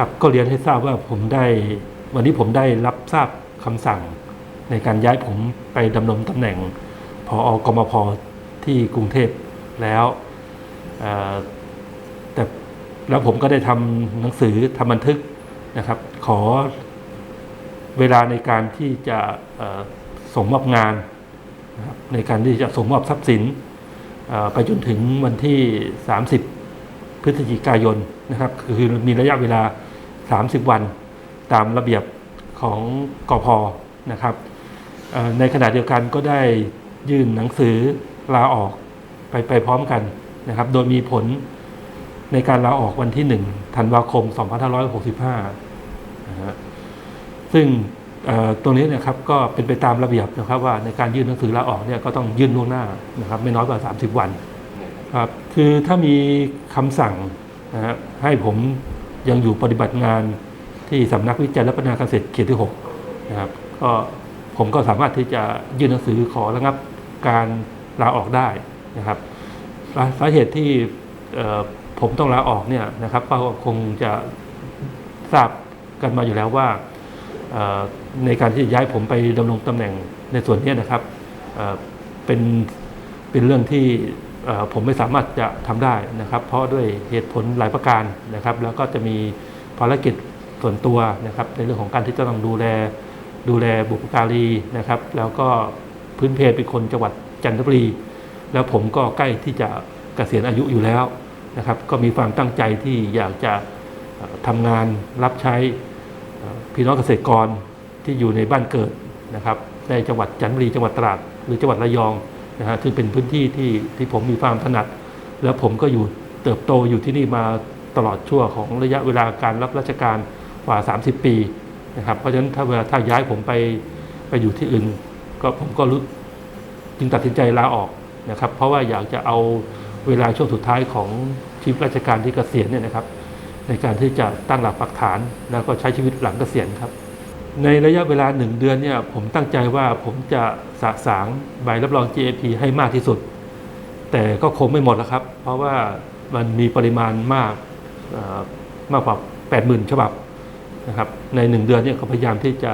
ครับก็เรียนให้ทราบว่าผมได้ วันนี้ผมได้รับทราบคำสั่ง ในการย้ายผมไปดำรงตำแหน่งพอกมพที่กรุงเทพแล้วแต่แล้วผมก็ได้ทำหนังสือทำบันทึกนะครับ ขอเวลาในการที่จะส่งมอบงานนะครับในการที่จะส่งมอบทรัพย์สินไปจนถึงวันที่ 30 พฤศจิกายนนะครับ คือมีระยะเวลา 30 วัน ตามระเบียบของกพนะครับในขณะเดียวกันก็ได้ยื่นหนังสือลาออกไปไปพร้อมกันนะครับ โดยมีผลในการลาออกวันที่ 1 ธันวาคม 2565นะฮะซึ่งเอ่อตรงนี้นะครับก็เป็นไปตามระเบียบนะครับว่าในการยื่นหนังสือลาออกเนี่ยก็ต้องยื่นล่วงหน้านะครับ ไม่น้อยกว่า 30 วันครับคือถ้ามีคำสั่งนะฮะให้ผม ยังอยู่ปฏิบัติงานที่สำนักวิจัยและพัฒนาเกษตรเขตที่6นะครับก็ผมก็สามารถที่จะยื่นหนังสือขอระงับการลาออกได้นะครับสาเหตุที่ผมต้องลาออกเนี่ยนะครับก็คงจะทราบกันมาอยู่แล้วว่าในการที่ย้ายผมไปดำรงตำแหน่งในส่วนนี้นะครับเป็นเป็นเรื่องที่ ผมไม่สามารถจะทำได้นะครับ เพราะด้วยเหตุผลหลายประการนะครับ แล้วก็จะมีภารกิจส่วนตัวนะครับ ในเรื่องของการที่จะต้องดูแลดูแลบุพการีนะครับ แล้วก็พื้นเพเป็นคนจังหวัดจันทบุรี แล้วผมก็ใกล้ที่จะเกษียณอายุอยู่แล้วนะครับ ก็มีความตั้งใจที่อยากจะเอ่อทำงานรับใช้พี่น้องเกษตรกรที่อยู่ในบ้านเกิดนะครับ ในจังหวัดจันทบุรีจังหวัดตราดหรือจังหวัดระยอง นะฮะซึ่งเป็นพื้นที่ที่ที่ผมมีความถนัด แล้วผมก็อยู่เติบโตอยู่ที่นี่มาตลอดช่วงของระยะเวลาการรับราชการกว่า 30 ปีนะครับเพราะฉะนั้นถ้าเวลาถ้าย้ายผมไปไปอยู่ที่อื่น ก็ผมก็รู้จึงตัดสินใจลาออกนะครับ เพราะว่าอยากจะเอาเวลาช่วงสุดท้ายของชีวิตราชการที่เกษียณเนี่ยนะครับ ในการที่จะตั้งหลักปักฐานแล้วก็ใช้ชีวิตหลังเกษียณครับ ในระยะเวลาหนึ่งเดือนเนี่ยผมตั้งใจว่าผมจะสะสางใบรับรอง GAP ให้มากที่สุด แต่ก็คงไม่หมดแล้วครับ เพราะว่ามันมีปริมาณมากมากกว่า 80,000 ฉบับนะครับในหนึ่งเดือนเนี่ยเขาพยายามที่จะ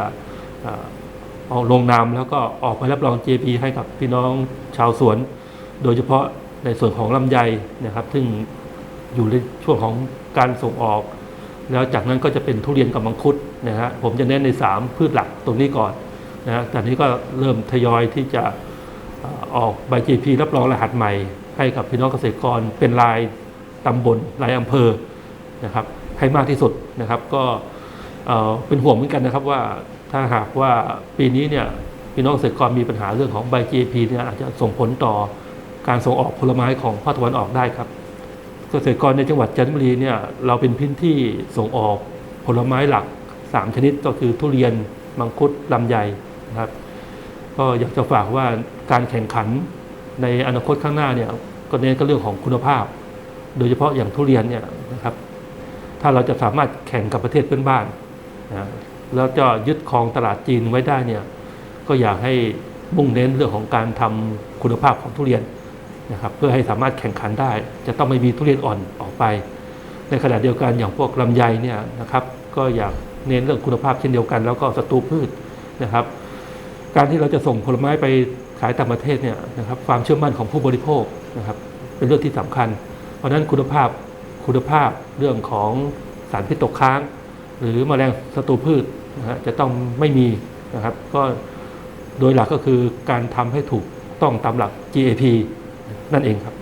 เอาลงนามแล้วก็ออกใบรับรอง GAP ให้กับพี่น้องชาวสวน โดยเฉพาะในส่วนของลำไยนะครับ ซึ่งอยู่ในช่วงของการส่งออก แล้วจากนั้นก็จะเป็นทุเรียนกับมังคุดนะฮะผมจะเน้นใน 3 พืชหลักตรงนี้ก่อนนะฮะแต่นี้ก็เริ่มทยอยที่จะออกใบ GP รับรองรหัสใหม่ ให้กับพี่น้องเกษตรกรเป็นรายตำบลรายอำเภอนะครับให้มากที่สุดนะครับ ก็เอ่อเป็นห่วงเหมือนกันนะครับว่าถ้าหากว่าปีนี้เนี่ยพี่น้องเกษตรกรมีปัญหาเรื่องของใบ GP เนี่ยอาจจะส่งผลต่อการส่งออกผลไม้ของภาคตะวันออกได้ครับ เกษตรกรในจังหวัดจันทบุรีเนี่ยเราเป็นพื้นที่ส่งออกผลไม้หลัก 3 ชนิดก็คือทุเรียนมังคุดลำไยนะครับ ก็อยากจะฝากว่าการแข่งขันในอนาคตข้างหน้าเนี่ยก็เน้นก็เรื่องของคุณภาพ โดยเฉพาะอย่างทุเรียนเนี่ยนะครับ ถ้าเราจะสามารถแข่งกับประเทศเพื่อนบ้านนะแล้วจะยึดครองตลาดจีนไว้ได้เนี่ยก็อยากให้มุ่งเน้นเรื่องของการทำคุณภาพของทุเรียนนะครับ เพื่อให้สามารถแข่งขันได้ จะต้องไม่มีทุเรียนอ่อนออกไป ในขณะเดียวกันอย่างพวกลำไยเนี่ยนะครับ ก็อยาก เน้นเรื่องคุณภาพเช่นเดียวกัน แล้วก็ศัตรูพืชนะครับ การที่เราจะส่งผลไม้ไปขายต่างประเทศเนี่ยนะครับความเชื่อมั่นของผู้บริโภคนะครับเป็นเรื่องที่สำคัญ เพราะนั้นคุณภาพคุณภาพเรื่องของสารพิษตกค้าง หรือแมลงศัตรูพืชนะฮะจะต้องไม่มีนะครับ ก็โดยหลักก็คือการทำให้ถูกต้องตามหลัก GAP นั่นเองครับ